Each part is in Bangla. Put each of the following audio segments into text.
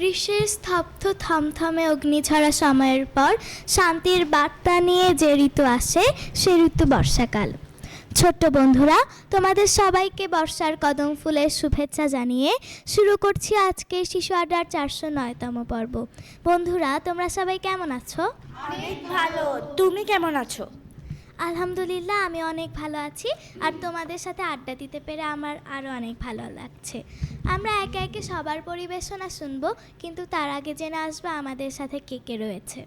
গ্রীষ্মের স্তব্ধ থমথমে অগ্নিঝরা সময়ের পর শান্তির বার্তা নিয়ে যে ঋতু আসে, সে ঋতু বর্ষাকাল। ছোট্ট বন্ধুরা, তোমাদের সবাইকে বর্ষার কদম ফুলের শুভেচ্ছা জানিয়ে শুরু করছি আজকে শিশু আড্ডার চারশো নয়তম পর্ব। বন্ধুরা, তোমরা সবাই কেমন আছো? ভালো। তুমি কেমন আছো? আলহামদুলিল্লাহ আমি অনেক ভালো আছি। আর তোমাদের সাথে আড্ডা দিতে পেরে আমার আরও অনেক ভালো লাগছে। আমরা একে একে সবার পরিবেশনা শুনব কিন্তু তার আগে জেনে আসব আমাদের সাথে কে কে রয়েছে।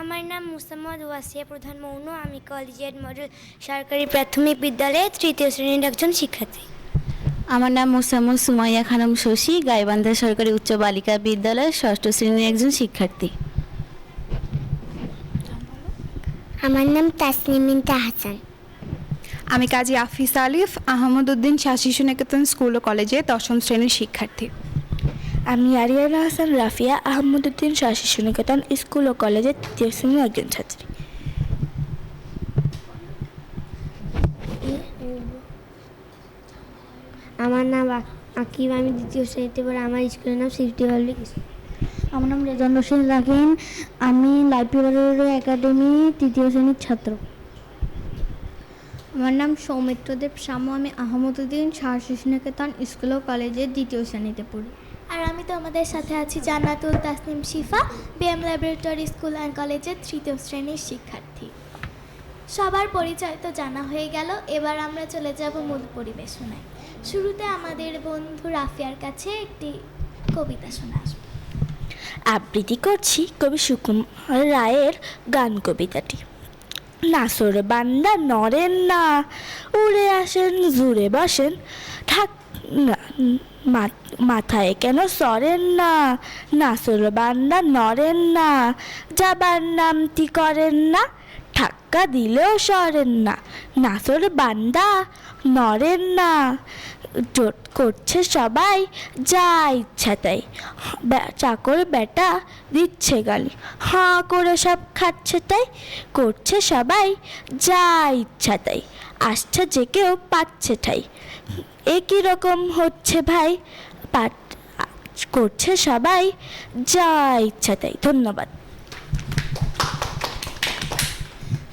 আমার নাম মুসাম্মদ ওয়াসিয়া প্রধান মৌন আমি কলেজিয়েট মডেল সরকারি প্রাথমিক বিদ্যালয়ে তৃতীয় শ্রেণির একজন শিক্ষার্থী। আমার নাম মুসাম্মদ সুমাইয়া খানম শশী গাইবান্ধা সরকারি উচ্চ বালিকা বিদ্যালয়ের ষষ্ঠ শ্রেণির একজন শিক্ষার্থী। আমার নাম তাসনিমিন তাহসান আমি কাজী আফিস আলিফ আহমদউদ্দিন শাহ শিশু নিকেতন স্কুল ও কলেজে দশম শ্রেণির শিক্ষার্থী। আমি আরিয়ানা হাসান রাফিয়া আহমদউদ্দিন শাহ শিশু নিকেতন স্কুল ও কলেজের তৃতীয় শ্রেণির একজন ছাত্রী। আমার নাম আকিব আমি দ্বিতীয় শ্রেণীতে পড়ি আমার স্কুলের নাম সিফটি পাবলিক স্কুল আমার নাম রেজান হোসেন রাকিন আমি লাইব্রেরি একাডেমি তৃতীয় শ্রেণির ছাত্র। আমার নাম সৌমিত্রদেব শামু আমি আহমদুদ্দিন শাহ শিশুনিকেতন স্কুল ও কলেজের দ্বিতীয় শ্রেণীতে পড়ি। আর আমি তো আমাদের সাথে আছি জান্নাতুল তাসনিম শিফা বিএম ল্যাবরেটরি স্কুল অ্যান্ড কলেজের তৃতীয় শ্রেণির শিক্ষার্থী। সবার পরিচয় তো জানা হয়ে গেল এবার আমরা চলে যাব মূল পরিবেশনায়। শুরুতে আমাদের বন্ধু রাফিয়ার কাছে একটি কবিতা শোনা আসবে। আবৃত্তি করছি কবি সুকুমার রায়ের গান কবিতাটি। নাসর বান্দা নরেন না, উড়ে আসেন, জুড়ে বসেন ঠাক মাথায় কেন সরেন না? নাসর বান্দা নরেন না, যাবার নামটি করেন না ঠাক্কা দিলেও সরেন না। নাসর বান্দা নরেন না। জোট করছে সবাই, যা ইচ্ছা তাই। চাকর বেটা দিচ্ছে গালি। হাঁ করে সব খাচ্ছে তাই। করছে সবাই, যা ইচ্ছা তাই। আসছে যে কেউ পাচ্ছে ঠাই। একই রকম হচ্ছে ভাই? পাট, করছে সবাই, যা ইচ্ছা তাই। ধন্যবাদ।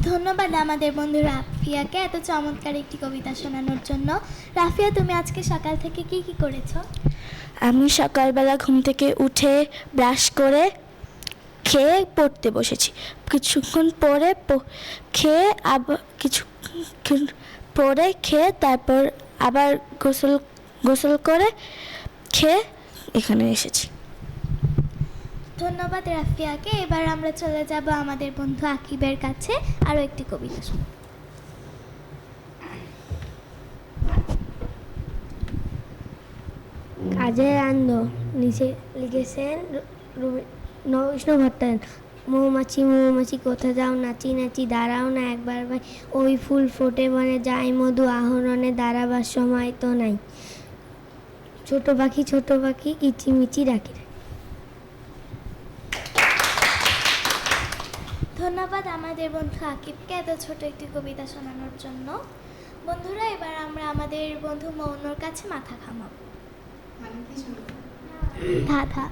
ধন্যবাদ আমাদের বন্ধু রাফিয়াকে এত চমৎকার একটি কবিতা শোনানোর জন্য। রাফিয়া, তুমি আজকে সকাল থেকে কি কি করেছ? আমি সকালবেলা ঘুম থেকে উঠে ব্রাশ করে খেয়ে পড়তে বসেছি। কিছুক্ষণ পরে খেয়ে আবার কিছু কিছু পরে খেয়ে তারপর আবার গোসল গোসল করে খেয়ে এখানে এসেছি। ধন্যবাদ রাফিয়াকে এবার আমরা চলে যাব আমাদের বন্ধু আকিবের কাছে। আরও একটি কবিতা শুনব কাজের আনন্দ নিচে লিখেছেন নবকৃষ্ণ ভট্টাচার্য। মৌমাছি মৌমাছি, কোথা যাও, নাচি নাচি, দাঁড়াও না একবার ভাই। ওই ফুল ফোটে বনে যাই মধু আহরণে দাঁড়াবার সময় তো নাই। ছোট পাখি ছোট পাখি কিচিমিচি ডাকি ধন্যবাদ আমাদের বন্ধু আকিবকে এত ছোট একটি কবিতা শোনানোর জন্য। বন্ধুরা এবার আমরা আমাদের বন্ধু মৌনর কাছে মাথা ঘামাবো। ধাঁধা।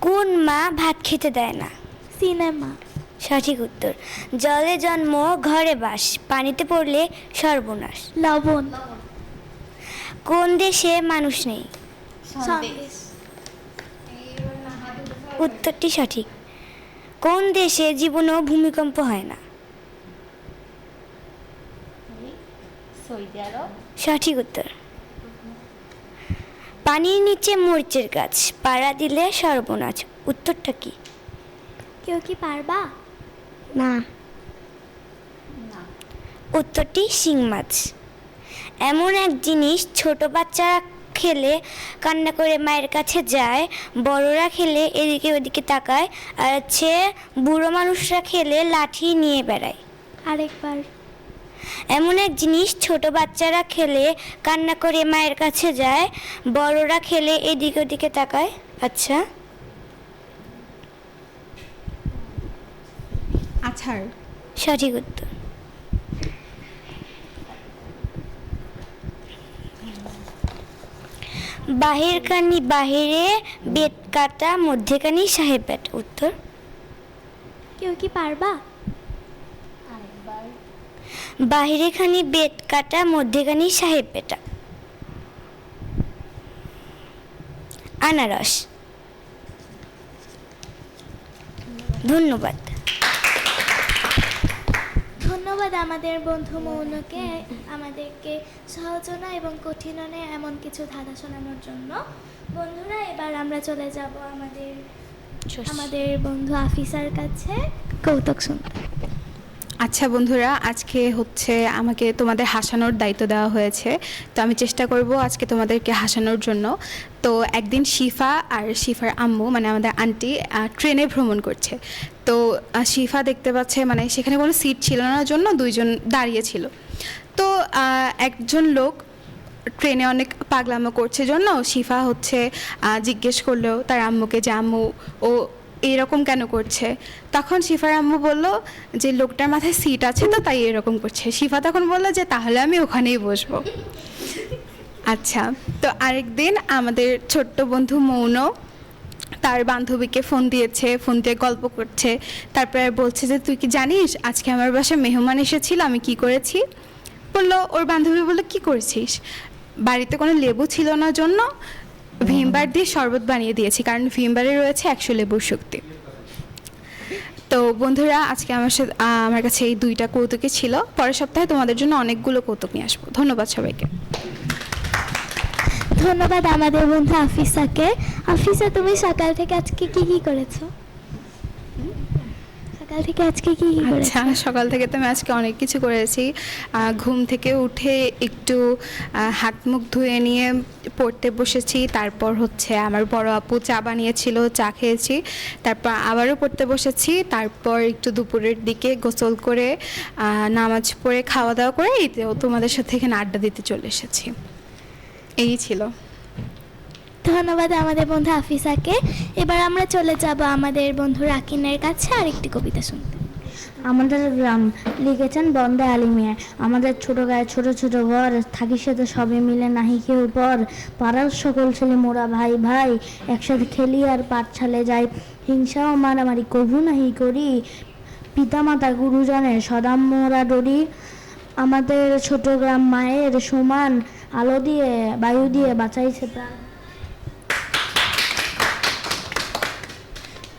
কোন মা ভাত খেতে দেয় না? সিনেমা। সঠিক উত্তর জলে জন্ম ঘরে বাস পানিতে পড়লে সর্বনাশ। লবণ। কোন দেশে মানুষ নেই? উত্তরটি সঠিক। কোন দেশে জীবনেও ভূমিকম্প হয় না? সঠিক উত্তর। পানির নিচে মরিচের গাছ পাড়া দিলে সর্বনাশ। উত্তরটা কি? কেউ কি পারবা? না। উত্তরটি শিং মাছ। এমন এক জিনিস ছোট বাচ্চারা খেলে কান্না করে মায়ের কাছে যায় বড়রা খেলে এদিকে ওদিকে তাকায় আর হচ্ছে বুড়ো মানুষরা খেলে লাঠি নিয়ে বেড়ায়। আরেকবার। এমন এক জিনিস ছোট বাচ্চারা খেলে কান্না করে মায়ের কাছে যায় বড়রা খেলে এদিকে ওদিকে তাকায়। আচ্ছা। আছাড় সঠিক উত্তর। বাহির কানি বাহিরে বেত কাটা মধ্যেখানি সাহেব উত্তর? কেউ কি পারবা? বাহিরে খানি বেত কাটা মধ্যেখানি সাহেব বেটা। আনারস। ধন্যবাদ। আমাদের বন্ধু মৌনকে আমাদেরকে সহজনা এবং কঠিননে এমন কিছু ধাঁধা শোনানোর জন্য। বন্ধুরা এবার আমরা চলে যাব আমাদের আমাদের বন্ধু আফিসার কাছে। কৌতুক শুনতে। আচ্ছা বন্ধুরা আজকে হচ্ছে আমাকে তোমাদের হাসানোর দায়িত্ব দেওয়া হয়েছে। তো আমি চেষ্টা করব আজকে তোমাদেরকে হাসানোর জন্য। তো একদিন শিফা আর শিফার আম্মু মানে আমাদের আন্টি ট্রেনে ভ্রমণ করছে। তো শিফা দেখতে পাচ্ছে মানে সেখানে কোনো সিট ছিল না জন্য দুইজন দাঁড়িয়ে ছিল। তো একজন লোক ট্রেনে অনেক পাগলামো করছে জন্য শিফা হচ্ছে জিজ্ঞেস করল, তার আম্মুকে যে আম্মু, ও এরকম কেন করছে? তখন শিফার আম্মু বলল, যে লোকটার মাথায় সিট আছে তো, তাই এরকম করছে। শিফা তখন বলল, যে তাহলে আমি ওখানেই বসবো। আচ্ছা তো আরেকদিন আমাদের ছোট্ট বন্ধু মৌন তার বান্ধবীকে ফোন দিয়েছে, ফোন দিয়ে গল্প করছে। তারপরে বলছে যে, তুই কি জানিস, আজকে আমার বাসায় মেহমান এসেছিল, আমি কি করেছি? বলল, ওর বান্ধবী বলল, কি করেছিস? বাড়িতে কোনো লেবু ছিল না জন্য ভিমবার দিয়ে শরবত বানিয়ে দিয়েছি, কারণ ভিমবারে রয়েছে একশো লেবুর শক্তি। তো বন্ধুরা, আজকে আমার সাথে আমার কাছে এই দুইটা কৌতুকই ছিল। পরের সপ্তাহে তোমাদের জন্য অনেকগুলো কৌতুক নিয়ে আসব। ধন্যবাদ সবাইকে। ধন্যবাদ আমাদের বন্ধু আফিসাকে। আফিসা, তুমি সকাল থেকে আজকে কি কি করেছ? সকাল থেকে আজকে কি আচ্ছা সকাল থেকে তো আমি আজকে অনেক কিছু করেছি। ঘুম থেকে উঠে একটু হাত মুখ ধুয়ে নিয়ে পড়তে বসেছি। তারপর হচ্ছে আমার বড় আপু চা বানিয়েছিল, চা খেয়েছি। তারপর আবারও পড়তে বসেছি। তারপর একটু দুপুরের দিকে গোসল করে নামাজ পড়ে খাওয়া দাওয়া করে তোমাদের সাথে এখানে আড্ডা দিতে চলে এসেছি। এই ছিল। ধন্যবাদ আমাদের বন্ধু আফিসাকে এবার আমরা চলে যাব আমাদের বন্ধু রাকিনের কাছে আরেকটি কবিতা শুনতে। আমাদের গ্রাম লিখেছেন বন্দে আলিমিয়া। আমাদের ছোট গায়ে ছোট ছোট ঘর থাকি সাথে সবে মিলে নাহি কেউ পর। পাড়ার সকল ছেলে মোরা ভাই ভাই একসাথে খেলি আর পাঠশালে যাই। হিংসা ও মারামারি কভু নাহি করি। পিতামাতা গুরুজনের সদাম মোরা ডরি। আমাদের ছোট গ্রাম মায়ের সমান আলো দিয়ে, বায়ু দিয়ে বাঁচাইছে প্রাণ।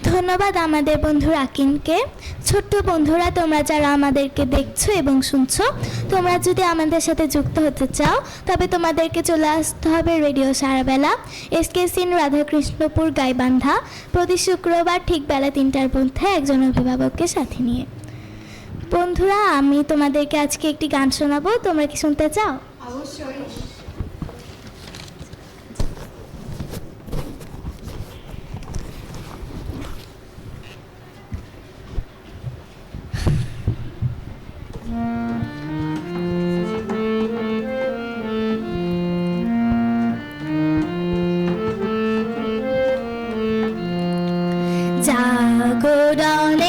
ধন্যবাদ আমাদের বন্ধু রাকিনকে ছোট্ট বন্ধুরা, তোমরা যারা আমাদেরকে দেখছ এবং শুনছো, তোমরা যদি আমাদের সাথে যুক্ত হতে চাও, তবে তোমাদেরকে চলে আসতে হবে রেডিও সারাবেলা। এসকে সিন রাধাকৃষ্ণপুর গাইবান্ধা। প্রতি শুক্রবার ঠিক বেলা তিনটার মধ্যে একজন অভিভাবককে সাথে নিয়ে। বন্ধুরা, আমি তোমাদেরকে আজকে একটি গান শোনাবো। তোমরা কি শুনতে চাও? জাগরণে go down.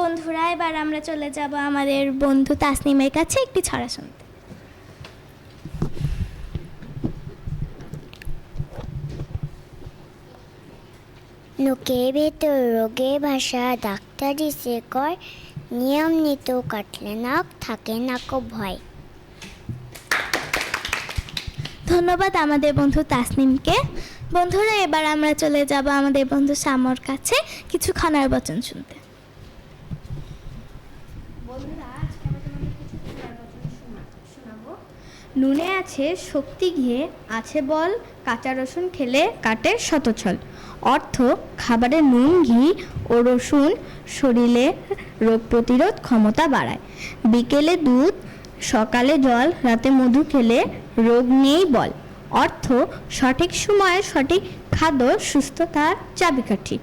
বন্ধুরা এবার আমরা চলে যাব আমাদের বন্ধু তাসনিমের কাছে একটি ছড়া শুনতে। লোকে ভেতর রোগে ভাষা ডাক্তারি সে কয় নিয়ম নিত কাটলে না থাকে না কো ভয়। ধন্যবাদ আমাদের বন্ধু তাসনিমকে। বন্ধুরা এবার আমরা চলে যাব আমাদের বন্ধু সামর কাছে কিছু খানার বচন শুনতে। নুনে আছে শক্তি ঘিয়ে, আছে বল, কাঁচা রসুন খেলে কাটে শতছল। অর্থ, খাবারে নুন, ঘি ও রসুন শরীরে রোগ প্রতিরোধ ক্ষমতা বাড়ায়। বিকেলে দুধ, সকালে জল, রাতে মধু খেলে রোগ নেই বল। অর্থ, সঠিক সময়ে সঠিক খাদ্য, সুস্থতার চাবিকাঠি।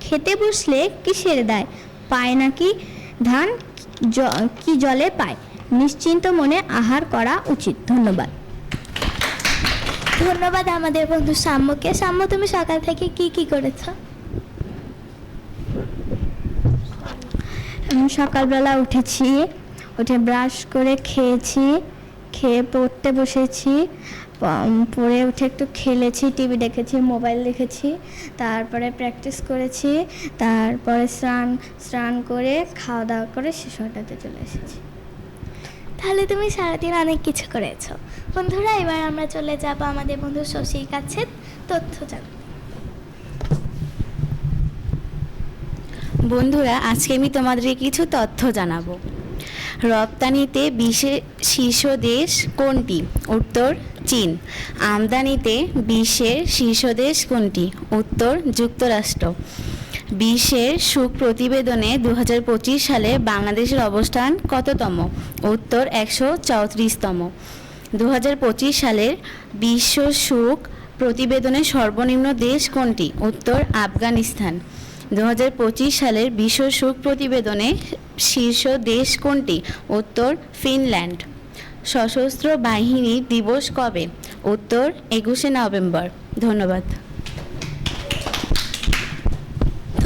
খেতে বসলে কিসের দায়? পায় নাকি ধান? কি জলে পায়? নিশ্চিন্ত মনে আহার করা উচিত। ধন্যবাদ। ধন্যবাদ আমাদের বন্ধু সাম্যকে। সাম্য তুমি সকাল থেকে কি কি করেছ? আমি সকালবেলা উঠেছি উঠে ব্রাশ করে খেয়েছি খেয়ে পড়তে বসেছি পড়ে উঠে একটু খেলেছি টিভি দেখেছি মোবাইল দেখেছি তারপরে প্র্যাকটিস করেছি তারপরে স্নান স্নান করে খাওয়া দাওয়া করে শিশুটাতে চলে এসেছি। তাহলে তুমি সারাদিন অনেক কিছু করেছ। বন্ধুরা, এবার আমরা চলে যাব আমাদের বন্ধু শশীর কাছে তথ্য জানতে। বন্ধুরা, আজকে আমি তোমাদেরকে কিছু তথ্য জানাব। রপ্তানিতে বিশ্বের শীর্ষ দেশ কোনটি? উত্তর, চীন। আমদানিতে বিশ্বের শীর্ষ দেশ কোনটি? উত্তর, যুক্তরাষ্ট্র। বিশ্বের সুখ প্রতিবেদনে দু হাজার পঁচিশ সালে বাংলাদেশের অবস্থান কততম? উত্তর একশো চৌত্রিশতম। দু হাজার পঁচিশ সালের বিশ্ব সুখ প্রতিবেদনে সর্বনিম্ন দেশ কোনটি? উত্তর আফগানিস্তান। দু হাজার পঁচিশ সালের বিশ্ব সুখ প্রতিবেদনে শীর্ষ দেশ কোনটি? উত্তর ফিনল্যান্ড। সশস্ত্র বাহিনী দিবস কবে? উত্তর একুশে নভেম্বর। ধন্যবাদ।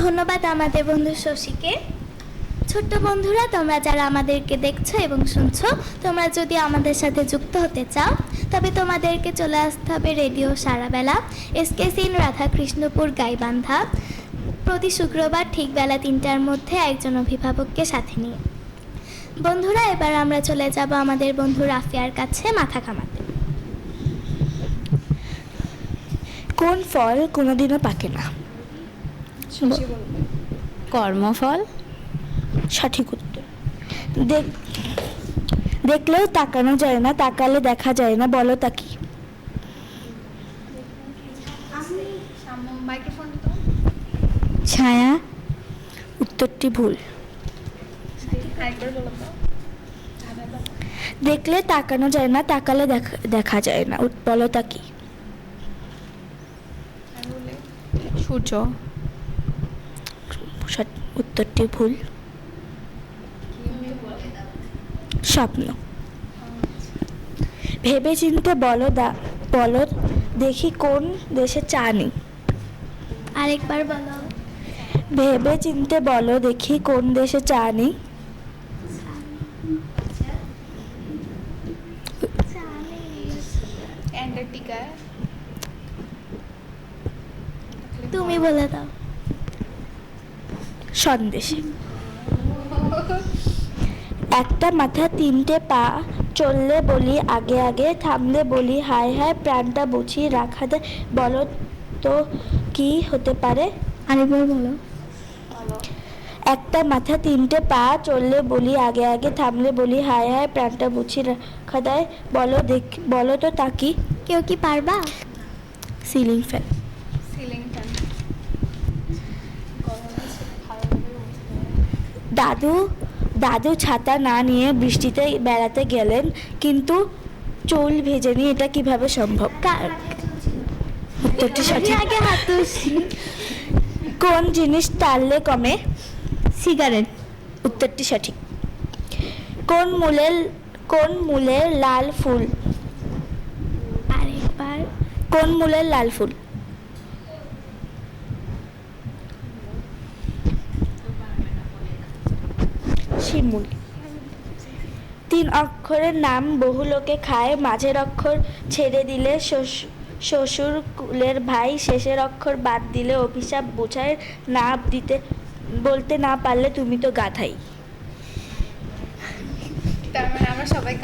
ধন্যবাদ আমাদের বন্ধু শশীকে। ছোট্ট বন্ধুরা, তোমরা যারা আমাদেরকে দেখছ এবং শুনছো, তোমরা যদি আমাদের সাথে যুক্ত হতে চাও, তবে তোমাদেরকে চলে আসতে হবে রেডিও সারাবেলা এসকে সিন রাধাকৃষ্ণপুর গাইবান্ধা। প্রতি শুক্রবার ঠিক বেলা তিনটার মধ্যে একজন অভিভাবককে সাথে নিয়ে। বন্ধুরা, এবার আমরা চলে যাব আমাদের বন্ধু রাফিয়ার কাছে মাথা ঘামাতে। কোন ফল কোনোদিনও পাকে না। কর্মফল সঠিক উত্তর। দেখ দেখলেও তাকানো যায় না তাকালে দেখা যায় না বলো তা কি? ছায়া উত্তরটি ভুল। দেখলে তাকানো যায় না তাকালে দেখা দেখা যায় না বলো তা কি? সূর্য। উত্তরটি ভুল। স্বপ্ন। ভেবে চিনতে বলো দা বলো দেখি কোন দেশে চা নেই। আরেকবার বলো। ভেবে চিনতে বলো দেখি কোন দেশে চা নেই। তুমি বলে দাও। সন্দেশে। একটা মাথা তিনটে পা চললে বলি আগে আগে থামলে বলি হায় হায় প্রাণটা বুঝিয়ে রাখা দেয় বলো তো কি হতে পারে? আরেকবার বলো। একটা মাথা তিনটে পা চললে বলি আগে আগে থামলে বলি হায় হায় প্রাণটা বুঝিয়ে রাখা দেয় বলো দেখ বলো তো তা কি? কেউ কি পারবা? সিলিং ফ্যান সিলিং ফ্যান দাদু দাদু ছাতা না নিয়ে বৃষ্টিতে বেড়াতে গেলেন কিন্তু চুল ভেজেনি এটা কীভাবে সম্ভব? উত্তরটি সঠিক। আগে হাত কোন জিনিস টানলে কমে? সিগারেট। উত্তরটি সঠিক। কোন মূলের কোন মূলের লাল ফুল? আরেকবার। কোন মূলের লাল ফুল? ক্ষীরমুড়ি তিন অক্ষরের নাম বহু লোকে খায় মাঝের অক্ষর ছেড়ে দিলে শ্বশুর কুলের ভাই শেষের অক্ষর বাদ দিলে অভিশাপ বোঝায় না দিতে বলতে না পারলে তুমি তো গাধাই। মানে সবাই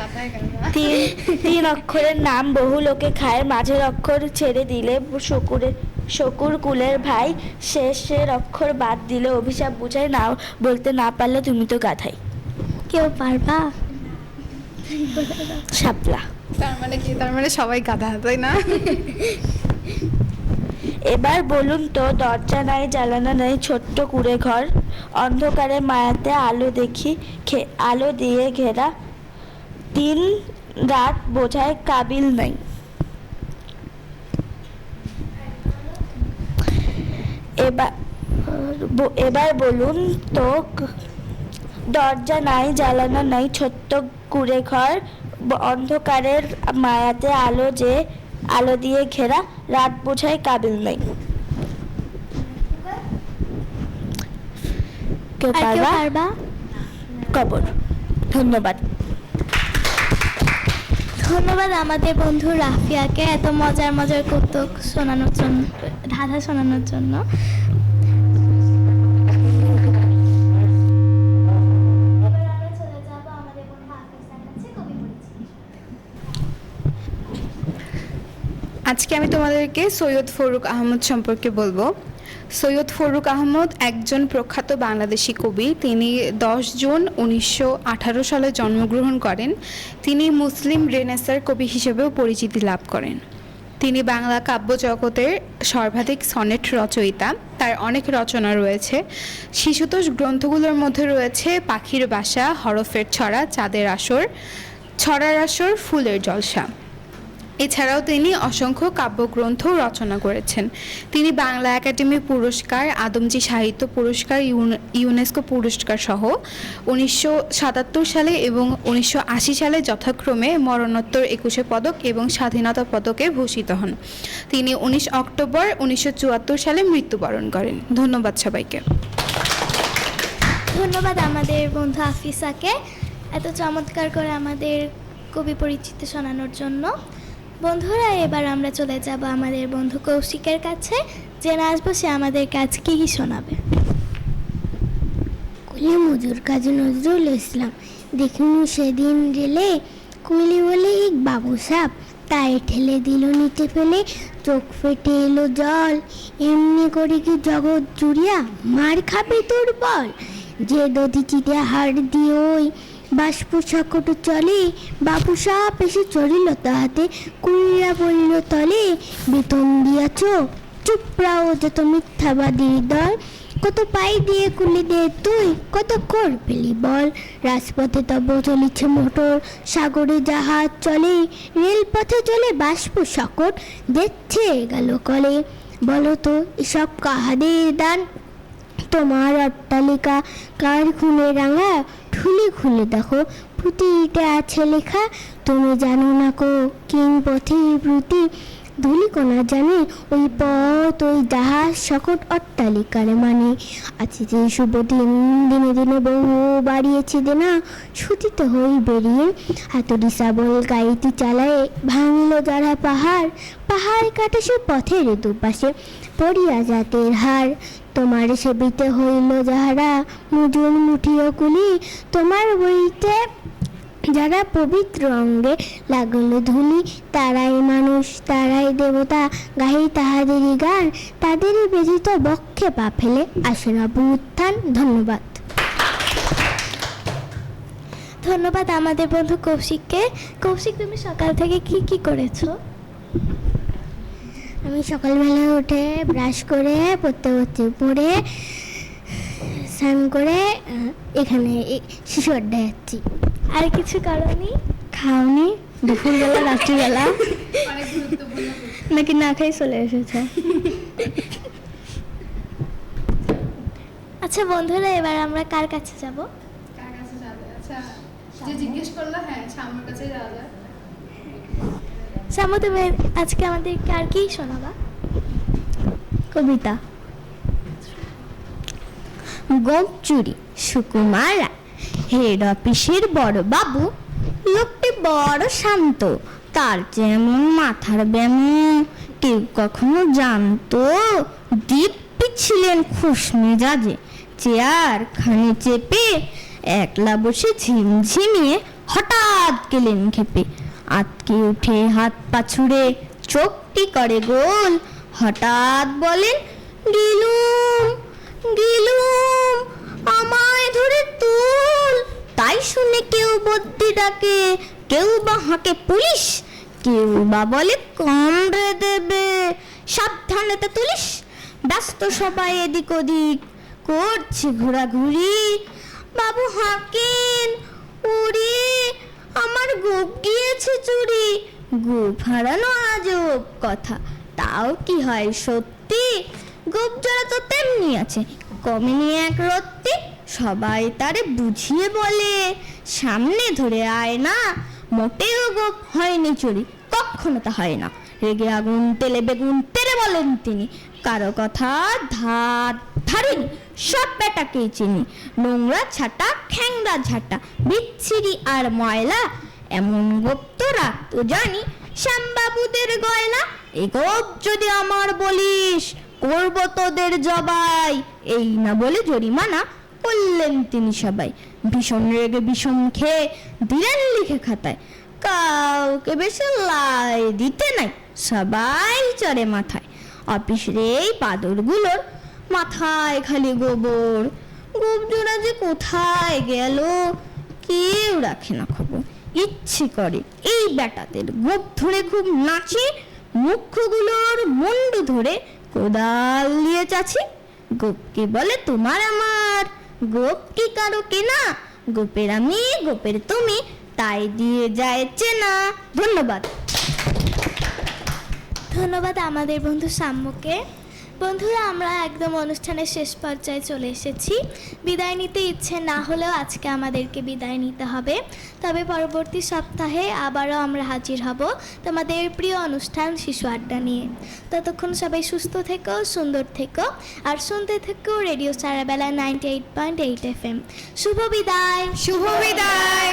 তিন তিন অক্ষরের নাম বহু লোকে খায় মাঝের অক্ষর ছেড়ে দিলে শকুরের শকুর কুলের ভাই শেষের অক্ষর বাদ দিলে অভিশাপ বুঝায় না বলতে না পারলে তুমি তো গাধাই। কেউ পারবা? শাপলা। তার মানে কি? তার মানে সবাই গাধা তাই না? এবার বলুন তো দরজা নাই জ্বালানো নাই ছোট্ট কুড়ে ঘর। অন্ধকারে মায়াতে আলো দেখি আলো দিয়ে ঘেরা। তিন রাত বোঝায় কাবিল নাই। এবার এবার বলুন তো দরজা নাই জ্বালানো নাই ছোট্ট কুড়ে ঘর অন্ধকারের মায়াতে আলো যে আলো দিয়ে ঘেরা রাত বোঝায় কাবিল নাই। কেউ পারবা? কবর। ধন্যবাদ। ধন্যবাদ আমাদের বন্ধু রাফিয়াকে এত মজার মজার কৌতুক শোনানোর জন্য ধাঁধা শোনানোর জন্য। আজকে আমি তোমাদেরকে সৈয়দ ফরুক আহমদ সম্পর্কে বলব। সৈয়দ ফরুক আহমদ একজন প্রখ্যাত বাংলাদেশি কবি। তিনি দশ জুন উনিশশো আঠারো সালে জন্মগ্রহণ করেন। তিনি মুসলিম রেনেসার কবি হিসেবেও পরিচিতি লাভ করেন। তিনি বাংলা কাব্য জগতের সর্বাধিক সনেট রচয়িতা। তার অনেক রচনা রয়েছে। শিশুতোষ গ্রন্থগুলোর মধ্যে রয়েছে পাখির বাসা, হরফের ছড়া, চাঁদের আসর, ছড়ার আসর, ফুলের জলসা। এছাড়াও তিনি অসংখ্য কাব্যগ্রন্থ রচনা করেছেন। তিনি বাংলা একাডেমি পুরস্কার, আদমজি সাহিত্য পুরস্কার, ইউন- ইউনেস্কো পুরস্কার সহ উনিশশো সাতাত্তর সালে এবং উনিশশো আশি সালে যথাক্রমে মরণোত্তর একুশে পদক এবং স্বাধীনতা পদকে ভূষিত হন। তিনি উনিশ অক্টোবর উনিশশো চুয়াত্তর সালে মৃত্যুবরণ করেন। ধন্যবাদ সবাইকে। ধন্যবাদ আমাদের বন্ধু আফিসাকে। এত চমৎকার করে আমাদের কবি পরিচিত শোনানোর জন্য। বন্ধুরা, এবার আমরা চলে যাব আমাদের বন্ধু কৌশিকের কাছে। জেনে আসব সে আমাদের কাজ কী কী শোনাবে। কুলি মজুর কাজী নজরুল ইসলাম। দেখিনু সেদিন রেলে কুলি বলে এক বাবু সাপ। তাই ঠেলে দিল নিচে ফেলে, চোখ ফেটে এলো জল। এমনি করে কি জগৎ জুড়িয়া মার খাবে তোর বল? যে দধি চিটে হাড় দিয়ে ওই বাষ্প সকট চলে বাবু সাপ এসে চড়িল তাহাতে কুলিরা বলিল, তলে বেতন দিয়াছ? চুপড়াও যত মিথ্যাবাদীর দল। কত পাই দিয়ে কুলি দে তুই, কত কর পেলি বল? রাজপথে তব চলিছে মোটর, সাগরে জাহাজ চলে, রেলপথে চলে বাষ্প সকট দেখছে গেল কলে। বলো তো, এসব কাহাদের দান? তোমার অট্টালিকা কার খুনে রাঙা? ঠুলি খুলে দেখো। প্রতিটা আছে লেখা, তুমি জানো না কো কিং পথে প্রতি। ধুলিকোনা জানে ওই পথ, ওই জাহাজ সকট অট্টালিকার মানে। আছে যে শুভ দিন, দিনে দিনে বহু বাড়িয়েছে দেনা। ছুটিতে হই বেরিয়ে হাতুড়ি সাবল গাড়িটি চালায় ভাঙলো যারা পাহাড়। পাহাড় কাটে সে পথের দুপাশে, পড়িয়া জাতের হার। তোমার সেবিতে হইল যাহারা মুজুর মুঠিও কুলি, তোমার বইতে যারা পবিত্র অঙ্গে লাগল ধুলি, তারাই মানুষ, তারাই দেবতা, গাহি তাহাদেরই গান তাদেরই ব্যথিত বক্ষে পা ফেলে আসে না উত্থান ধন্যবাদ। ধন্যবাদ আমাদের বন্ধু কৌশিককে। কৌশিক, তুমি সকাল থেকে কি কি করেছ? আমি সকালবেলা উঠে ব্রাশ করে পড়তে পড়তে পড়ে স্নান করে এখানে এ- শিশু আড্ডায় যাচ্ছি। আর কিছু করনি? খাওনি দুপুরবেলা রাত্রিবেলা। নাকি না খাই চলে এসেছে? আচ্ছা বন্ধুরা এবার আমরা কার কাছে যাব? কার কাছে যাব? আচ্ছা যে জিজ্ঞেস করল হ্যাঁ আমার কাছে যাওয়া যায় আজকে আর কি শোনাবা? কবিতা। চুরি হেড অফিসের বড় বাবু, লোকটি বড় শান্ত, তার যেমন মাথার ব্যামো, কেউ কখনো জানতো দিব্যি ছিলেন খুশ মেজাজে, চেয়ার খানে চেপে, একলা বসে ঝিমঝিমিয়ে হঠাৎ গেলেন খেপে। আতকে উঠে হাত পা ছুড়ে চোখটি করে গোল। হঠাৎ বলেন, গিলুম গিলুম, আমায় ধরে তুল। তাই শুনে কেউ বদ্যি ডাকে, কেউ বা হাঁকে পুলিশ। কেউ বা বলে কামড়ে দেবে, সাবধানেতে তুলিস। ব্যস্ত সবাই এদিক ওদিক করছে ঘোরাঘুরি। বাবু হাঁকেন উড়ি আমার গোপ গিয়েছে চুরি। গোপ হারানো আজব কথা। তাও কি হয় সত্যি? গোপ জোড়া তো তেমনি আছে। কমেনি এক রত্তি, সবাই তারে বুঝিয়ে বলে, সামনে ধরে আয় না। মোটেও গোপ হয়নি চুরি কখনো তা হয় না। রেগে আগুন তেলে বেগুন তেলে বলেন তিনি। কারও কথা ধার, ধারিনি। সব বেটাকেই চিনি। নোংরা ছাটা খ্যাংরা ঝাঁটা, বিচ্ছিরি আর ময়লা। এমন গোপ তোরা তো জানি শ্যামবাবুদের গয়না। এই গোপ যদি আমার বলিস, করব তোদের জবাই। এই না বলে জরিমানা করলেন তিনি সবাই। ভীষণ রেগে ভীষণ খেয়ে দিলেন লিখে খাতায়। কাউকে বেশি লাই দিতে নাই, সবাই চড়ে মাথায়। অফিসের এই পাদরগুলোর মাথায় খালি গোবর। গোবজোড়া যে কোথায় গেল কেউ রাখে না খবর। ইচ্ছে করে এই বেটাদের গোপ ধরে খুব নাচে, মুখগুলোর মুন্ডু ধরে কোদাল দিয়ে চাছি গোপকে বলে, তোমার আমার। গোপ কি কারও কেনা? গোপের আমি, গোপের তুমি। তাই দিয়ে যায় চেনা ধন্যবাদ। ধন্যবাদ আমাদের বন্ধু সাম্যকে। বন্ধুরা, আমরা একদম অনুষ্ঠানের শেষ পর্যায়ে চলে এসেছি। বিদায় নিতে ইচ্ছে না হলেও আজকে আমাদেরকে বিদায় নিতে হবে। তবে পরবর্তী সপ্তাহে আবারও আমরা হাজির হব তোমাদের প্রিয় অনুষ্ঠান শিশু আড্ডা নিয়ে। ততক্ষণ সবাই সুস্থ থেকো, সুন্দর থেকো, আর শুনতে থেকো radio Sarabela ninety eight point eight F M. শুভ বিদায়! শুভ বিদায়!